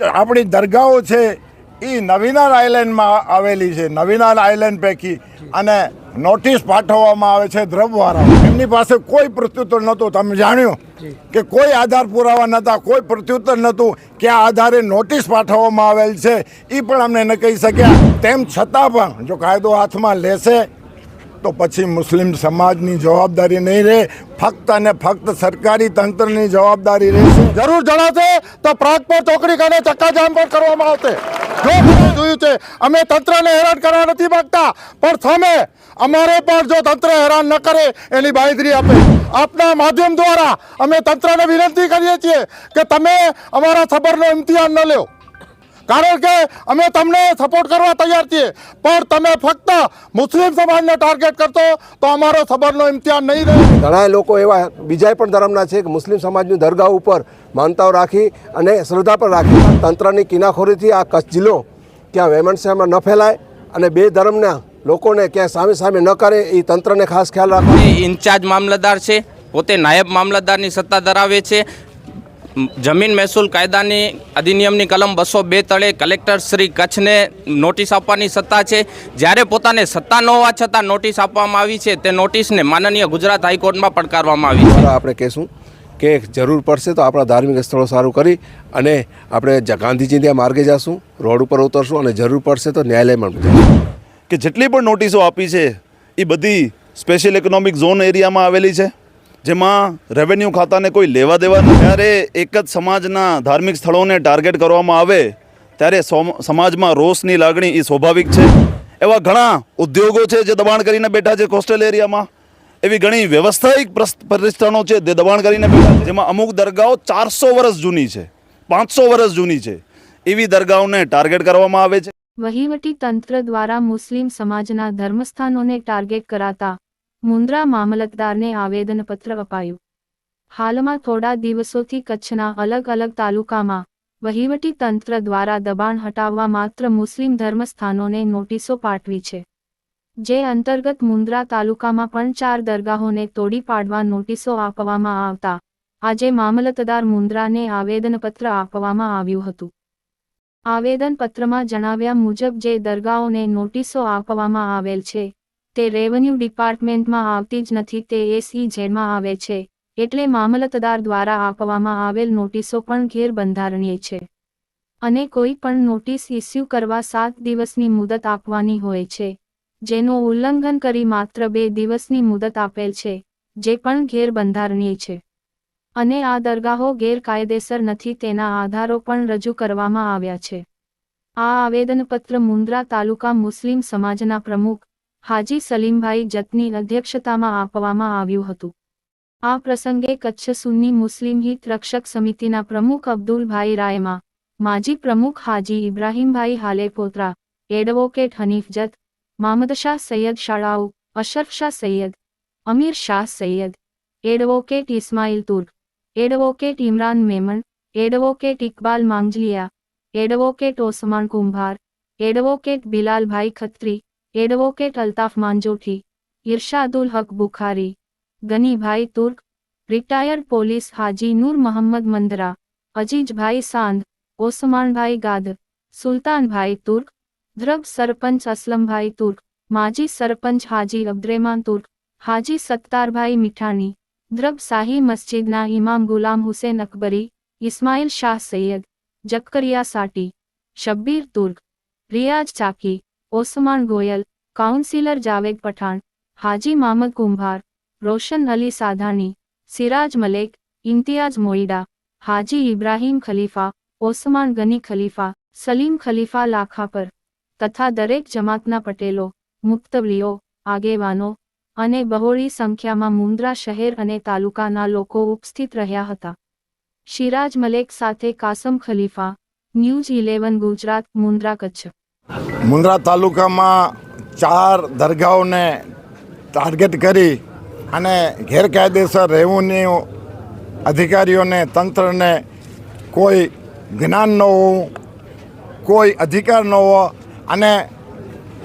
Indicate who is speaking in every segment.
Speaker 1: આપણી દરગાહો છે, એ નવીનાર આઇલેન્ડમાં આવેલી છે. નવીનાર આઇલેન્ડ પૈકી અને નોટિસ પાઠવવામાં આવે છે દ્રવવાળા એમની પાસે કોઈ પ્રત્યુત્તર નહોતું. તમે જાણ્યું કે કોઈ આધાર પુરાવા નહોતા, કોઈ પ્રત્યુત્તર નહોતું કે આ આધારે નોટિસ પાઠવવામાં આવેલ છે. એ પણ અમને ન કહી શક્યા. તેમ છતાં પણ જો કાયદો હાથમાં લેશે તો પછી મુસ્લિમ સમાજની જવાબદારી નહીં રહે. ફક્ત અને ફક્ત સરકારી તંત્રની જવાબદારી રહેશે
Speaker 2: જરૂર જણાશે તો પ્રાગપુર ચોકડી કાને ચક્કાજામ પણ કરવામાં આવશે. જો જોયું છે, અમે તંત્રને હેરાન કરવા નથી માગતા, પણ સામે અમારે પણ જો તંત્ર હેરાન ન કરે એની બાંયધરી આપે. આપના માધ્યમ દ્વારા અમે તંત્રને વિનંતી કરીએ છીએ કે તમે અમારા ખબરનો ઇમ્તિહાન ન લ્યો. કારણ કે અમે તમને સપોર્ટ કરવા તૈયાર છીએ. પણ તમે ફક્ત મુસ્લિમ સમાજને ટાર્ગેટ કરશો તો અમારો સબરનો ઇમ્તિહાન નહીં રહે.
Speaker 3: ઘણા લોકો એવા બીજા પણ ધર્મના છે કે મુસ્લિમ સમાજની દરગાહ ઉપર માનતાઓ રાખી અને શ્રદ્ધા પણ રાખી. તંત્રની કિનાખોરીથી આ કચ્છ જિલ્લો ક્યાં વેમનશાહમાં ન ફેલાય અને બે ધર્મના લોકોને ક્યાંય સામે સામે ન કરે એ તંત્રને ખાસ ખ્યાલ રાખવો
Speaker 4: એ ઇન્ચાર્જ મામલતદાર છે પોતે નાયબ મામલતદારની સત્તા ધરાવે છે. જમીન મહેસૂલ કાયદાની અધિનિયમની કલમ બસો બે તળે કલેક્ટર શ્રી કચ્છને નોટિસ આપવાની સત્તા છે. જ્યારે પોતાને સત્તા ન હોવા છતાં નોટિસ આપવામાં આવી છે તે નોટિસને માનનીય ગુજરાત હાઈકોર્ટમાં પડકારવામાં આવી છે.
Speaker 3: આપણે કહેશું કે જરૂર પડશે તો આપણા ધાર્મિક સ્થળો સારું કરી અને આપણે ગાંધીજી ત્યાં માર્ગે જશું રોડ ઉપર ઉતરશું અને જરૂર પડશે તો ન્યાયાલયમાં
Speaker 5: કે જેટલી પણ નોટિસો આપી છે એ બધી સ્પેશિયલ ઇકોનોમિક ઝોન એરિયામાં આવેલી છે? જેમાં રેવન્યુ ખાતાને કોઈ લેવા દેવા ત્યારે એક જ સમાજના ધાર્મિક સ્થળોને ટાર્ગેટ કરવામાં આવે, ત્યારે સોમ- સમાજમાં રોષની લાગણી એ સ્વાભાવિક છે. એવા ઘણા ઉદ્યોગો છે જે દબાણ કરીને બેઠા છે કોસ્ટલ એરિયામાં એવી ઘણી વ્યવસાયિક પ્રતિષ્ઠાનો છે જે દબાણ કરીને બેઠા છે. જેમાં અમુક દરગાહો ચારસો વર્ષ જૂની છે, પાંચસો વર્ષ જૂની છે. એવી દરગાહોને ટાર્ગેટ કરવામાં આવે છે.
Speaker 6: વહીવટી તંત્ર દ્વારા મુસ્લિમ સમાજના ધર્મસ્થાનોને ટાર્ગેટ કરાતા મુન્દ્રા મામલતદારને આવેદનપત્ર અપાયું હાલમાં થોડા દિવસોથી કચ્છના અલગ અલગ તાલુકામાં વહીવટી તંત્ર દ્વારા દબાણ હટાવવા માત્ર મુસ્લિમ ધર્મસ્થાનોને નોટિસો પાઠવી છે. જે અંતર્ગત મુન્દ્રા તાલુકામાં પણ ચાર દરગાહોને તોડી પાડવા નોટિસો આપવામાં આવતા આજે મામલતદાર મુન્દ્રાને આવેદનપત્ર આપવામાં આવ્યું હતું. આવેદનપત્રમાં જણાવ્યા મુજબ જે દરગાહોને નોટિસો આપવામાં આવેલ છે તે રેવન્યુ ડિપાર્ટમેન્ટમાં આવતી જ નથી, તે એસી જેમાં આવે છે. એટલે મામલતદાર દ્વારા આપવામાં આવેલ નોટિસો પણ ગેરબંધારણીય છે. અને કોઈ પણ નોટિસ ઇસ્યુ કરવા સાત દિવસની મુદત આપવાની હોય છે. જેનું ઉલ્લંઘન કરી માત્ર બે દિવસની મુદત આપેલ છે, જે પણ ગેરબંધારણીય છે. અને આ દરગાહો ગેરકાયદેસર નથી, તેના આધારો પણ રજૂ કરવામાં આવ્યા છે. આ આવેદનપત્ર મુન્દ્રા તાલુકા મુસ્લિમ સમાજના પ્રમુખ હાજી સલીમભાઈ જતની અધ્યક્ષતામાં આપવામાં આવ્યું હતું. આ પ્રસંગે કચ્છ સુન્ની મુસ્લિમ હિત રક્ષક સમિતિના પ્રમુખ અબ્દુલભાઈ રાયમા માજી પ્રમુખ હાજી ઇબ્રાહીમભાઈ હાલેપોત્રા advocate Hanif Jat Mamadshah Saiyed શાળાઉ Ashraf Shah Saiyed, Amir Shah Saiyed, advocate Ismail Turk, advocate Imran Memon, advocate Iqbal Mangjaliya advocate Osman Kumbhar, advocate Bilalbhai Khatri advocate Altaf Manjothi Irshadul Haq Bukhari, Gani bhai Turk, retired police Haji Noor Mohammad Mandra, Aziz bhai Sand, Osman भाई गाद, सुल्तान भाई तुर्क द्रब सरपंच असलम भाई तुर्क, माजी सरपंच हाजी अब्द्रेमान तुर्क, हाजी सत्तार भाई मिठानी द्रब शाही मस्जिद ना इमाम गुलाम हुसैन अकबरी, इस्माइल शाह सैयद जकरिया साटी, शब्बीर तुर्क, रियाज चाकी ઓસમાન ગોયલ, કાઉન્સિલર જાવેદ પઠાણ, હાજી મામદ કુંભાર, રોશન અલી સાધાની, સિરાજ મલેક ઇમ્તિયાજ મોઈડા, હાજી ઇબ્રાહીમ ખલીફા, ઓસમાન ગની ખલીફા, સલીમ ખલીફા લાખાપર તથા દરેક જમાતના પટેલો, મુક્તવલીઓ, આગેવાનો અને બહોળી સંખ્યામાં મુન્દ્રા શહેર અને તાલુકાના લોકો ઉપસ્થિત રહ્યા હતા. શિરાજ મલેક સાથે કાસમ ખલીફા, ન્યૂઝ ઇલેવન ગુજરાત મુન્દ્રા કચ્છ.
Speaker 1: મુન્દ્રા તાલુકામાં ચાર દરગાહોને ટાર્ગેટ કરી અને ગેરકાયદેસર રેવન્યુ અધિકારીઓને, તંત્રને કોઈ જ્ઞાન ન હોવું, કોઈ અધિકાર ન હોવો અને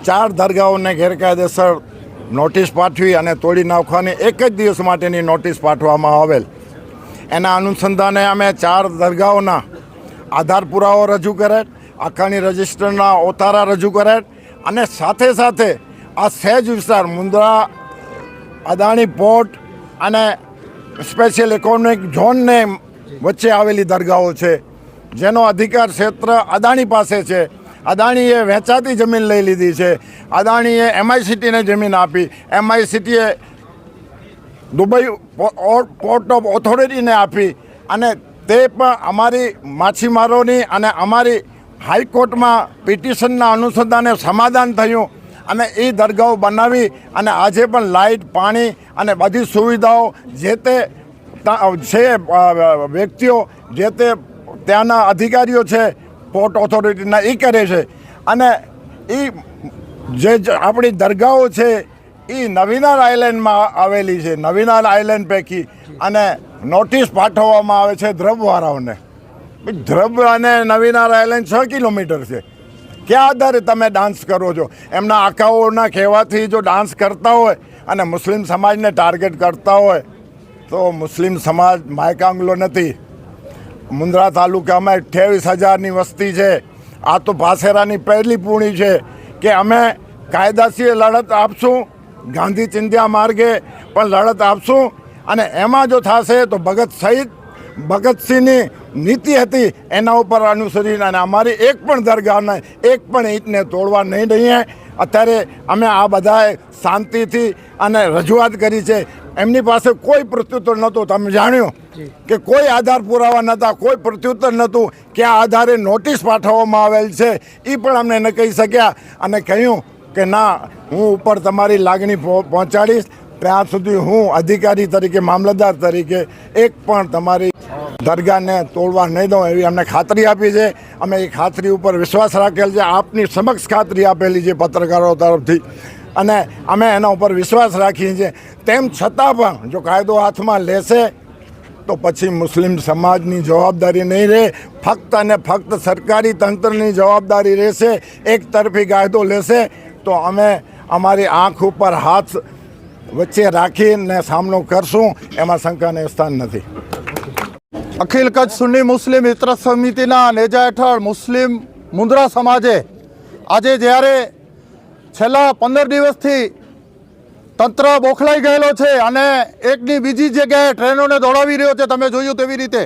Speaker 1: ચાર દરગાહોને ગેરકાયદેસર નોટિસ પાઠવી અને તોડી નાખવાની એક જ દિવસ માટેની નોટિસ પાઠવવામાં આવેલ. એના અનુસંધાને અમે ચાર દરગાહોના આધાર પુરાવો રજૂ કરેલ આખાની રજિસ્ટરના ઓતારા રજૂ કર્યા અને સાથે સાથે આ સહેજ વિસ્તાર મુન્દ્રા અદાણી પોર્ટ અને સ્પેશિયલ ઇકોનોમિક ઝોનને વચ્ચે આવેલી દરગાહો છે, જેનો અધિકાર ક્ષેત્ર અદાણી પાસે છે. અદાણીએ વેચાતી જમીન લઈ લીધી છે. અદાણીએ એમઆઈ સિટીને જમીન આપી. એમઆઈ સિટીએ દુબઈ પોર્ટ ઓફ ઓથોરિટીને આપી અને તે પણ અમારી માછીમારોની અને અમારી હાઈકોર્ટમાં પિટિશનના અનુસંધાને સમાધાન થયું અને એ દરગાહો બનાવી અને આજે પણ લાઇટ, પાણી અને બધી સુવિધાઓ જે તે છે વ્યક્તિઓ જે તે ત્યાંના અધિકારીઓ છે, પોર્ટ ઓથોરિટીના એ કરે છે. અને એ જે આપણી દરગાહો છે એ નવીનાર આઇલેન્ડમાં આવેલી છે નવીનાર આઇલેન્ડ પૈકી. અને નોટિસ પાઠવવામાં આવે છે ધ્રબવાળાઓને ભાઈ ધ્રબ અને આઇલેન્ડ છ કિલોમીટર છે. ક્યાં આધારે તમે ડાન્સ કરો છો? એમના આકાઓના કહેવાથી જો ડાન્સ કરતા હોય અને મુસ્લિમ સમાજને ટાર્ગેટ કરતા હોય, તો મુસ્લિમ સમાજ માયકાંગલો નથી. મુંદ્રા તાલુકામાં અઠ્યાવીસ હજારની વસ્તી છે. આ તો પાસેરાની પહેલી પૂણી છે કે અમે કાયદાકીય લડત આપશું, ગાંધી ચિંધ્યા માર્ગે પણ લડત આપશું અને એમાં જો થશે તો ભગત સહિત ભગતસિંહની નીતિ હતી એના ઉપર અનુસરીને અને અમારી એક પણ દરગાહને એક પણ ઈંટને તોડવા નહીં દઈએ. અત્યારે અમે આ બધાએ શાંતિથી અને રજૂઆત કરી છે. એમની પાસે કોઈ પ્રત્યુત્તર નહોતું. તમે જાણ્યું કે કોઈ આધાર પુરાવા નહોતા કોઈ પ્રત્યુત્તર નહોતું કે આ આધારે નોટિસ પાઠવવામાં આવેલ છે. એ પણ અમને ન કહી શક્યા અને કહ્યું કે ના હું ઉપર તમારી લાગણી પહોંચાડીશ. ત્યાં સુધી હું અધિકારી તરીકે મામલતદાર તરીકે એક પણ તમારી દરગાહને તોડવા નહીં દઉં એવી અમને ખાતરી આપી છે. અમે એ ખાતરી ઉપર વિશ્વાસ રાખેલ છે. આપની સમક્ષ ખાતરી આપેલી છે પત્રકારો તરફથી. અને અમે એના ઉપર વિશ્વાસ રાખીએ છીએ. તેમ છતાં પણ જો કાયદો હાથમાં લેશે, તો પછી મુસ્લિમ સમાજની જવાબદારી નહીં રહે. ફક્ત અને ફક્ત સરકારી તંત્રની જવાબદારી રહેશે. એક તરફી કાયદો લેશે, તો અમે અમારી આંખ ઉપર હાથ વચ્ચે રાખીને સામનો કરશું. એમાં શંકાને સ્થાન નથી.
Speaker 2: અખિલ કચ્છ સુન્ની મુસ્લિમ મિત્ર સમિતિના નેજા હેઠળ મુસ્લિમ મુન્દ્રા સમાજે આજે જ્યારે છેલ્લા પંદર દિવસથી તંત્ર બોખલાઈ ગયેલો છે અને એકની બીજી જગ્યાએ ટ્રેનોને દોડાવી રહ્યો છે, તમે જોયું તેવી રીતે.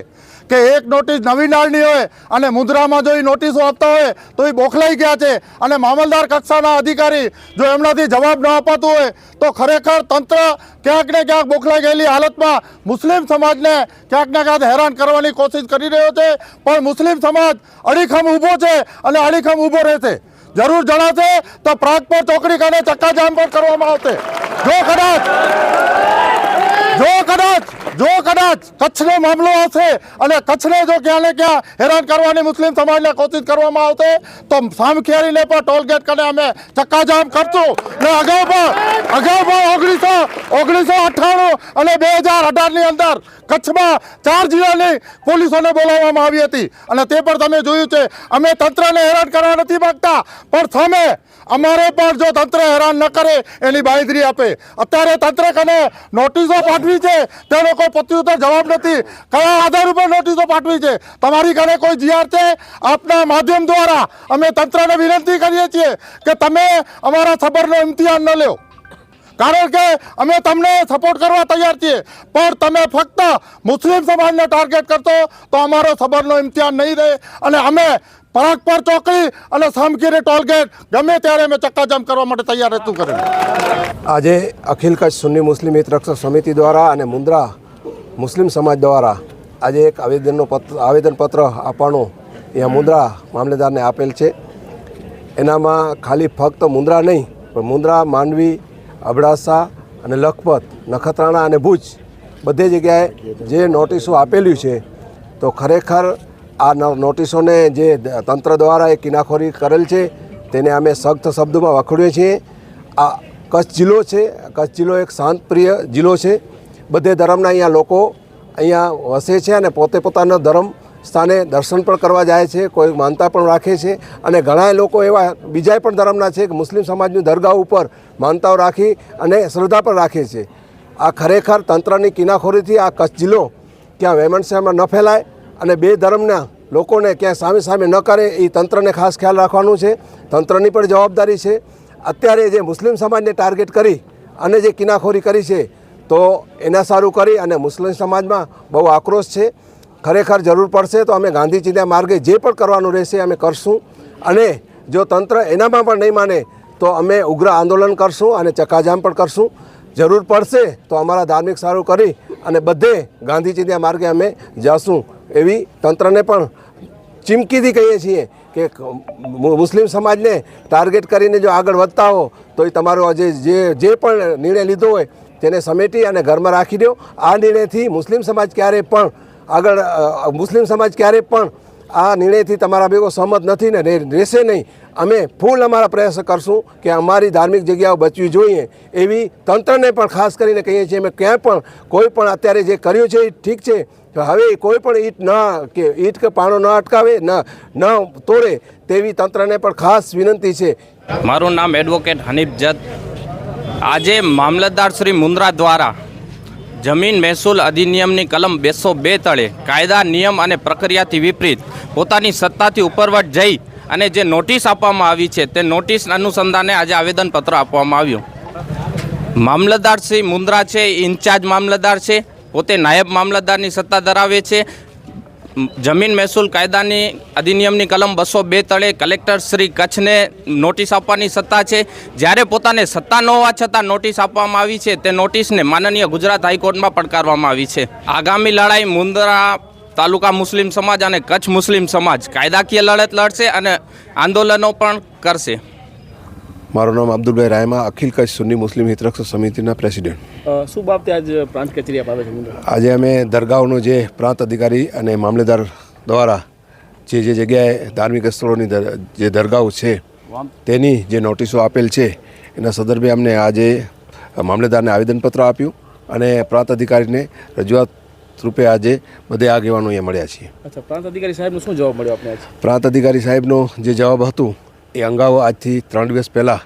Speaker 2: કે એક નોટિસ નવી નાળની હોય અને મુદ્રામાં જો એ નોટિસો આપતા હોય તો એ બોખલાઈ ગયા છે. અને મામલદાર કક્ષાના અધિકારી જો એમનાથી જવાબ ન અપાતું હોય તો ખરેખર તંત્ર ક્યાંક ને ક્યાંક બોખલાઈ ગયેલી હાલતમાં મુસ્લિમ સમાજને ક્યાંક ને ક્યાંક હેરાન કરવાની કોશિશ કરી રહ્યો છે. પણ મુસ્લિમ સમાજ અડીખમ ઊભો છે અને અડીખમ ઊભો રહેશે. જરૂર જણાશે તો પ્રાગપોર ચોકડી કાને ચક્કાજામ પણ કરવામાં આવશે. જો કદાચ જો કદાચ જો કદાચ કચ્છનો મામલો હશે અને કચ્છને જો ક્યાં ને ક્યાં હેરાન કરવાની મુસ્લિમ સમાજને કોશિશ કરવામાં આવશે, તો સામખિયારીને પણ ટોલગેટ કરીને અમે ચક્કાજામ કરશું. ને અગાઉ પણ અગાઉ પણ ઓગણીસો ઓગણીસો અઠ્ઠાણું અને બે હજાર અઢારની અંદર કચ્છમાં ચાર જિલ્લાની પોલીસોને બોલાવવામાં આવી હતી. અને તે પણ તમે જોયું છે, અમે તંત્રને હેરાન કરવા નથી માંગતા, પણ સામે અમારે પણ જો તંત્ર હેરાન ન કરે, એની બાંયધરી આપે. અત્યારે તંત્ર કને નોટિસો પાઠવી છે. તેનો કોઈ પ્રત્યુત્તર જવાબ નથી. કયા આધાર ઉપર નોટિસો પાઠવી છે? તમારી ઘરે કોઈ જીઆર છે? આપના માધ્યમ દ્વારા અમે તંત્રને વિનંતી કરીએ છીએ કે તમે અમારા સબરનો ઇમ્તિહાન ન લ્યો. કારણ કે અમે તમને સપોર્ટ કરવા તૈયાર છીએ. પણ તમે ફક્ત મુસ્લિમ સમાજને ટાર્ગેટ કરશો તો અમારો સબરનો ઇમ્તિહાન નહીં રહે. અને અમે પરાગપર ચોકડી અને સામગીરી ટોલગેટ. ગમે ત્યારે અમે ચક્કાજામ કરવા માટે તૈયાર રહેતું કરે.
Speaker 3: આજે અખિલ કચ્છ સુન્ની મુસ્લિમ હિત સમિતિ દ્વારા અને મુન્દ્રા મુસ્લિમ સમાજ દ્વારા આજે એક આવેદનનો પત્ર આવેદનપત્ર આપવાનું અહીંયા મુન્દ્રા મામલેદારને આપેલ છે. એનામાં ખાલી ફક્ત મુન્દ્રા નહીં, પણ મુન્દ્રા માંડવી, અબડાસા અને લખપત, નખત્રાણા અને ભુજ બધે જગ્યાએ જે નોટિસો આપેલી છે, તો ખરેખર આ નોટિસોને જે તંત્ર દ્વારા એ કિનાખોરી કરેલ છે, તેને અમે સખ્ત શબ્દોમાં વખોડીએ છીએ. આ કચ્છ જિલ્લો છે, કચ્છ જિલ્લો એક શાંતપ્રિય જિલ્લો છે. બધે ધર્મના અહીંયા લોકો અહીંયા વસે છે અને પોતે પોતાનો ધર્મ સ્થાને દર્શન પણ કરવા જાય છે, કોઈ માનતા પણ રાખે છે. અને ઘણા લોકો એવા બીજા પણ ધર્મના છે કે મુસ્લિમ સમાજની દરગાહ ઉપર માનતાઓ રાખી અને શ્રદ્ધા પણ રાખે છે. આ ખરેખર તંત્રની કિનાખોરીથી આ કચ્છ જિલ્લો ક્યાં વેમનશાહમાં ન ફેલાય. અને બે ધર્મના લોકોને ક્યાંય સામે સામે ન કરે, એ તંત્રને ખાસ ખ્યાલ રાખવાનું છે. તંત્રની પણ જવાબદારી છે. અત્યારે જે મુસ્લિમ સમાજને ટાર્ગેટ કરી અને જે કિનાખોરી કરી છે, તો એના સારું કરી અને મુસ્લિમ સમાજમાં બહુ આક્રોશ છે. ખરેખર જરૂર પડશે તો અમે ગાંધીજીના માર્ગે જે પણ કરવાનું રહેશે અમે કરશું. અને જો તંત્ર એનામાં પણ નહીં માને, તો અમે ઉગ્ર આંદોલન કરશું અને ચક્કાજામ પણ કરશું. જરૂર પડશે તો અમારા ધાર્મિક સારું કરી અને બધે ગાંધીજીના માર્ગે અમે જશું. એવી તંત્રને પણ ચીમકીથી કહીએ છીએ કે મુસ્લિમ સમાજને ટાર્ગેટ કરીને જો આગળ વધતા હો, તો એ તમારો જે જે જે પણ નિર્ણય લીધો હોય, તેને સમેટી અને ઘરમાં રાખી દો. આ નિર્ણયથી મુસ્લિમ સમાજ ક્યારેય પણ આગળ મુસ્લિમ સમાજ ક્યારેય પણ આ નિર્ણયથી તમારા ભેગો સહમત નથી ને રહેશે નહીં. અમે ફૂલ અમારા પ્રયાસ કરશું કે અમારી ધાર્મિક જગ્યાઓ બચવી જોઈએ એવી તંત્રને પણ ખાસ કરીને કહીએ છીએ અમે ક્યાંય પણ કોઈ પણ અત્યારે જે કર્યું છે એ ઠીક છે. હવે કોઈ પણ ઈટ ન કે ઈટ કે પાણો ન અટકાવે, ન ન તોડે તેવી તંત્રને પણ ખાસ વિનંતી છે.
Speaker 4: મારું નામ એડવોકેટ હનીફ જત. આજે મામલતદાર શ્રી મુન્દ્રા દ્વારા જમીન મહેસૂલ અધિનિયમની કલમ બેસો બે તળે કાયદા, નિયમ અને પ્રક્રિયાથી વિપરીત પોતાની સત્તાથી ઉપરવટ જઈ અને જે નોટિસ આપવામાં આવી છે તે નોટિસ અનુસંધાને આજે આવેદનપત્ર આપવામાં આવ્યું. મામલતદાર શ્રી મુન્દ્રા છે ઇન્ચાર્જ મામલતદાર છે, પોતે નાયબ મામલતદારની સત્તા ધરાવે છે જમીન મહેસૂલ કાયદાની અધિનિયમની કલમ બસો બે તળે કલેક્ટર શ્રી કચ્છને નોટિસ આપવાની સત્તા છે. જ્યારે પોતાને સત્તા ન હોવા છતાં નોટિસ આપવામાં આવી છે, તે નોટિસને માનનીય ગુજરાત હાઈકોર્ટમાં પડકારવામાં આવી છે. આગામી લડાઈ મુંદરા તાલુકા મુસ્લિમ સમાજ અને કચ્છ મુસ્લિમ સમાજ કાયદાકીય લડત લડશે અને આંદોલનો પણ કરશે.
Speaker 3: મારું નામ અબ્દુલભાઈ રાયમા, અખિલ કચ્છ સુન્ની મુસ્લિમ હિતરક્ષક સમિતિના પ્રેસિડેન્ટ.
Speaker 7: શું બાબતે આજ પ્રાંત કચેરી આપ આવે છે
Speaker 3: આજે અમે દરગાહનો જે પ્રાંત અધિકારી અને મામલેદાર દ્વારા જે જે જગ્યાએ ધાર્મિક સ્થળોની જે દરગાહો છે તેની જે નોટિસો આપેલ છે એના સંદર્ભે અમને આજે મામલેદારને આવેદનપત્ર આપ્યું અને પ્રાંત અધિકારીને રજૂઆત રૂપે આજે બધે આગેવાનો અહીંયા મળ્યા છીએ.
Speaker 7: અચ્છા પ્રાંત અધિકારી સાહેબનો શું જવાબ મળ્યો આપણે
Speaker 3: પ્રાંત અધિકારી સાહેબનો જે જવાબ હતું એ અંગાઓ આજથી ત્રણ દિવસ પહેલાં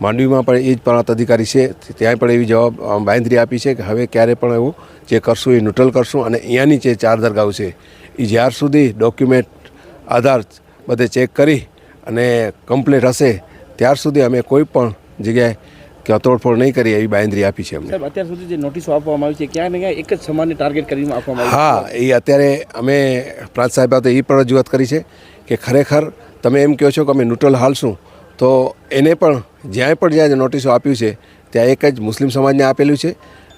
Speaker 3: માંડવીમાં પણ એ જ પ્રાંત અધિકારી છે. ત્યાં પણ એવી જવાબ બાંધરી આપી છે કે હવે ક્યારે પણ એવું જે કરશું એ ન્યુટ્રલ કરશું અને અહીંયાની જે ચાર દરગાહો છે એ જ્યાર સુધી ડોક્યુમેન્ટ આધાર બધે ચેક કરી અને કમ્પ્લીટ હશે ત્યાર સુધી અમે કોઈ પણ જગ્યાએ કે તોડફોડ નહીં કરી એવી બાંધરી આપી છે અમને.
Speaker 7: અત્યાર સુધી જે નોટિસો આપવામાં આવી છે ક્યાં ને ક્યાં એક જ સમાનને ટાર્ગેટ કરીને આપવામાં આવી
Speaker 3: હા એ અત્યારે અમે પ્રાંત સાહેબ તો એ પણ રજૂઆત કરી છે કે ખરેખર તમે એમ કહો છો કે અમે ન્યુટ્રલ હાલશું તો એને પણ જ્યાંય પણ જ્યાં નોટિસો આપ્યું છે, ત્યાં એક જ મુસ્લિમ સમાજને આપેલું છે.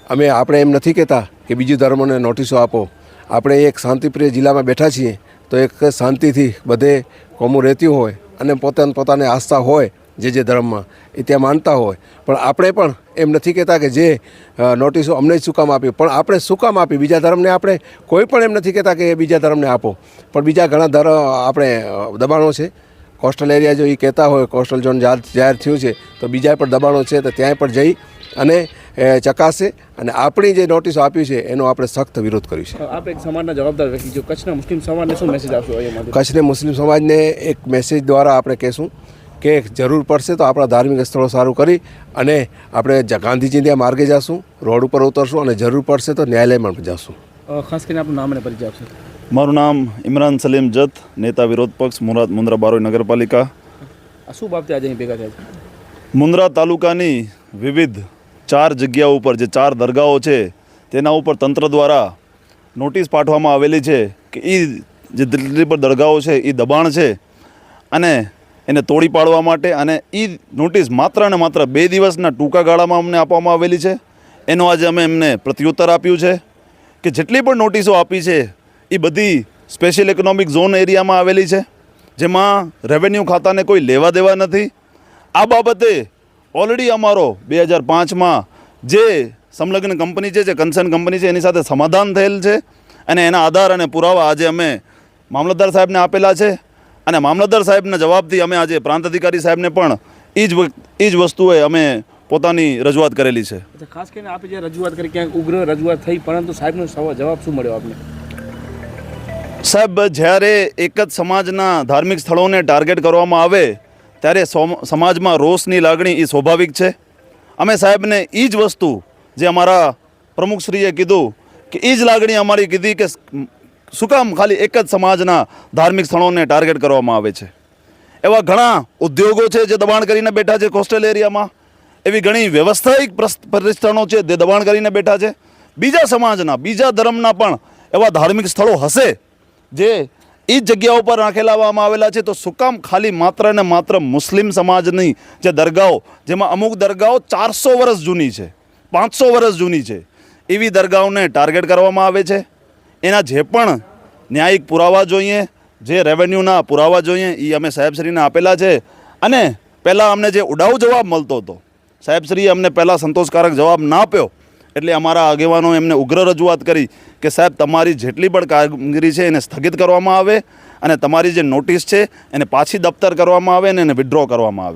Speaker 3: અમે આપણે એમ નથી કહેતા કે બીજું ધર્મોને નોટિસો આપો. આપણે એક શાંતિપ્રિય જિલ્લામાં બેઠા છીએ, તો એક શાંતિથી બધે કોમું રહેતી હોય અને પોતાને પોતાને આસ્થા હોય જે જે ધર્મમાં, એ ત્યાં માનતા હોય. પણ આપણે પણ એમ નથી કહેતા કે જે નોટિસો અમને શું કામ આપી પણ આપણે શું કામ આપી બીજા ધર્મને આપણે કોઈ પણ એમ નથી કહેતા કે એ બીજા ધર્મને આપો. પણ બીજા ઘણા ધર્મ આપણે દબાણો છે. કોસ્ટલ એરિયા જો એ કહેતા હોય કોસ્ટલ ઝોન જાહેર થયું છે તો બીજા પણ દબાણો છે તો ત્યાંય પણ જઈ અને ચકાસે અને આપણી જે નોટિસ આપી છે એનો આપણે સખ્ત વિરોધ કર્યો છે.
Speaker 7: આપ એક સમાજના જવાબદાર વ્યક્તિ છો. કચ્છના મુસ્લિમ સમાજને શું મેસેજ આપશો
Speaker 3: કચ્છને મુસ્લિમ સમાજને એક મેસેજ દ્વારા આપણે કહેશું કે જરૂર પડશે તો આપણા ધાર્મિક સ્થળો સારું કરી અને આપણે ગાંધીજી માર્ગે જશું રોડ ઉપર ઉતરશું અને જરૂર પડશે તો ન્યાયાલયમાં પણ જશું.
Speaker 7: ખાસ કરીને આપણું નામ અને પરિચય આપશો.
Speaker 5: મારું નામ ઇમરાન સલીમ જત નેતા વિરોધ પક્ષ મુરાદ મુન્દ્રા બારોઈ નગરપાલિકા.
Speaker 7: શું બાબતે આજે અહીં ભેગા થયા
Speaker 5: મુન્દ્રા તાલુકાની વિવિધ ચાર જગ્યાઓ ઉપર જે ચાર દરગાહો છે તેના ઉપર તંત્ર દ્વારા નોટિસ પાઠવવામાં આવેલી છે કે એ જે દિલ્હી પર દરગાહો છે એ દબાણ છે અને એને તોડી પાડવા માટે અને એ નોટિસ માત્ર ને માત્ર બે દિવસના ટૂંકા ગાળામાં અમને આપવામાં આવેલી છે. એનો આજે અમે એમને પ્રત્યુત્તર આપ્યું છે કે જેટલી પણ નોટિસો આપી છે એ બધી સ્પેશિયલ ઇકોનોમિક ઝોન એરિયામાં આવેલી છે, જેમાં રેવન્યુ ખાતાને કોઈ લેવા દેવા નથી. આ બાબતે ઓલરેડી અમારો બે હજાર પાંચમાં જે સંલગ્ન કંપની છે, જે કન્સર્ન કંપની છે, એની સાથે સમાધાન થયેલ છે અને એના આધાર અને પુરાવા આજે અમે મામલતદાર સાહેબને આપેલા છે અને મામલતદાર સાહેબના જવાબથી અમે આજે પ્રાંત અધિકારી સાહેબને પણ એ જ એ જ વસ્તુએ અમે પોતાની રજૂઆત કરેલી છે.
Speaker 7: ખાસ કરીને આપે જે રજૂઆત કરી, ક્યાંક ઉગ્ર રજૂઆત થઈ, પરંતુ સાહેબનો જવાબ શું મળ્યો આપને?
Speaker 5: સાહેબ, જ્યારે એક જ સમાજના ધાર્મિક સ્થળોને ટાર્ગેટ કરવામાં આવે, ત્યારે સોમ- સમાજમાં રોષની લાગણી એ સ્વાભાવિક છે. અમે સાહેબને એ જ વસ્તુ જે અમારા પ્રમુખશ્રીએ કીધું કે એ જ લાગણી અમારી કીધી કે શું કામ ખાલી એક જ સમાજના ધાર્મિક સ્થળોને ટાર્ગેટ કરવામાં આવે છે. એવા ઘણા ઉદ્યોગો છે જે દબાણ કરીને બેઠા છે કોસ્ટલ એરિયામાં. એવી ઘણી વ્યવસાયિક પ્રતિષ્ઠાનો છે જે દબાણ કરીને બેઠા છે. બીજા સમાજના, બીજા ધર્મના પણ એવા ધાર્મિક સ્થળો હશે જે એ જગ્યા જગ્યાઓ પર નાખેલાવામાં આવેલા છે, તો શું કામ ખાલી માત્ર ને માત્ર મુસ્લિમ સમાજની જે દરગાહો, જેમાં અમુક દરગાહો ચારસો વર્ષ જૂની છે, પાંચસો વર્ષ જૂની છે, એવી દરગાહોને ટાર્ગેટ કરવામાં આવે છે. એના જે પણ ન્યાયિક પુરાવા જોઈએ, જે રેવન્યુના પુરાવા જોઈએ એ અમે સાહેબશ્રીને આપેલા છે. અને પહેલાં અમને જે ઉડાઉ જવાબ મળતો હતો, સાહેબશ્રીએ અમને પહેલાં સંતોષકારક જવાબ ના આપ્યો. એટલે અમારા આગેવાનો એમને ઉગ્ર રજૂઆત કરી કે સાહેબ, તમારી જેટલી પણ કામગીરી છે એને સ્થગિત કરવામાં આવે અને તમારી જે નોટિસ છે એને પાછી દફતર કરવામાં આવે અને એને વિડ્રો કરવામાં આવે.